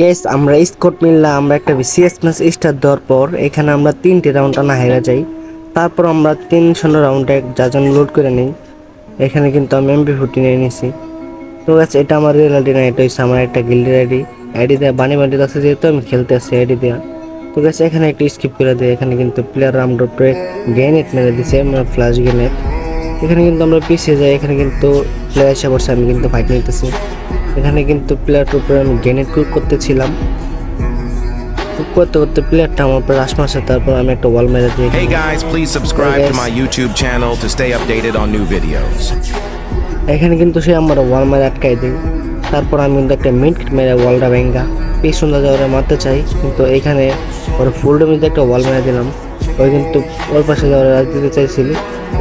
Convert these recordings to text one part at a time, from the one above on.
Gas আমরা Scott মিললা আমরা একটা বিসিএস ম্যাচ স্টার্ট দেওয়ার পর এখানে আমরা তিনটে রাউন্ড টানা হেরে যাই। তারপর আমরা তিন শূন্য রাউন্ডে যাজন লোড করে নিই। এখানে কিন্তু আমি এমপি ফুটি নিয়ে নিছি তো গাছ এটা আমার রিয়েল আইডি না, এটা হচ্ছে আমার একটা গিল্ডের আইডি আইডি দেওয়া বানি বানি আছে যেহেতু আমি খেলতে আসি আইডি দেওয়া তো গাছ এখানে একটু স্কিপ করে দেয় এখানে কিন্তু প্লেয়ার উপরে গ্রেনেড মেরে দিছে ফ্লাশ গ্রেনেড এখানে কিন্তু আমরা পিছিয়ে যাই, এখানে কিন্তু প্লেয়ার এসে পড়ছে আমি কিন্তু ফাইট নিতেছি। এখানে কিন্তু প্লেয়ারটার উপরে আমি গ্রেনেড কুক করতেছিলাম। কুক করতে করতে প্লেয়ারটা আমার উপরে রাশ মারছে তারপর আমি একটা ওয়াল মেরে দিয়ে Hey guys, please subscribe Hey to guys. my YouTube channel to stay updated on new videos. এখানে কিন্তু সে আমার ওয়াল মেরে আটকাই দিই তারপর আমি কিন্তু একটা মিট মেরে ওয়ালটা ভেঙ্গা পিছন দাদা ওরা মারতে চাই কিন্তু এখানে ওর ফুল ডেমিতে একটা ওয়াল মেরে দিলাম। ওই কিন্তু ওর পাশে যাওয়ার রাজ দিতে চাইছিল।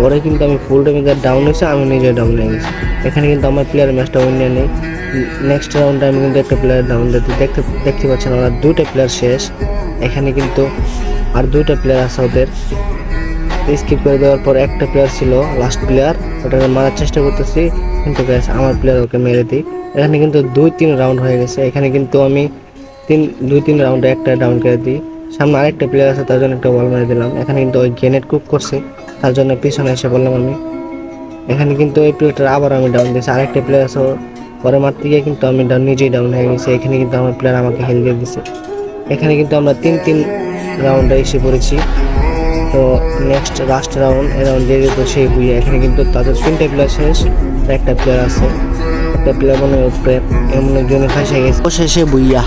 ওরা কিন্তু আমি ফুল ডেমিতে ডাউন হয়েছে, আমি নিজে ডাউন হয়ে গেছি। এখানে কিন্তু আমার প্লেয়ার ম্যাচটা উইন নেই। নেক্সট রাউন্ডে আমি কিন্তু একটা প্লেয়ার ডাউন দিতে দেখতে দেখতে পাচ্ছেন ওরা দুইটা প্লেয়ার শেষ। এখানে কিন্তু আর দুইটা প্লেয়ার আছে ওদের। স্কিপ করে দেওয়ার পর একটা প্লেয়ার ছিল লাস্ট প্লেয়ার ওটাকে মারার চেষ্টা করতেছি। কিন্তু গ্যাস আমার প্লেয়ার ওকে মেরে দিই। এখানে কিন্তু দুই, তিন রাউন্ড হয়ে গেছে। এখানে কিন্তু আমি তিন, দুই, তিন রাউন্ডে একটা ডাউন করে দিই। সামনে আরেকটা প্লেয়ার আছে, তার জন্য একটা বল মেরে দিলাম। এখানে কিন্তু ওই গ্রেনেড কুক করছে, তার জন্য পিছনে এসে বললাম আমি। এখানে কিন্তু ওই প্লেয়ারটা আবার আমি ডাউন দিয়েছি। আরেকটা প্লেয়ার আছে পরে মারতে গিয়ে কিন্তু আমি ডাউন নিজেই ডাউন হয়ে গেছি। এখানে কিন্তু আমার প্লেয়ার আমাকে হেল দিয়ে দিছে এখানে কিন্তু আমরা তিন তিন রাউন্ডে এসে পড়েছি। তো নেক্সট লাস্ট রাউন্ড এই রাউন্ড দিয়ে সেই বুইয়া এখানে কিন্তু তাদের তিনটে প্লেয়ার শেষ একটা প্লেয়ার আছে। একটা প্লেয়ার মনে এমন জন্য ফাঁসে গেছে। শেষে বুইয়া।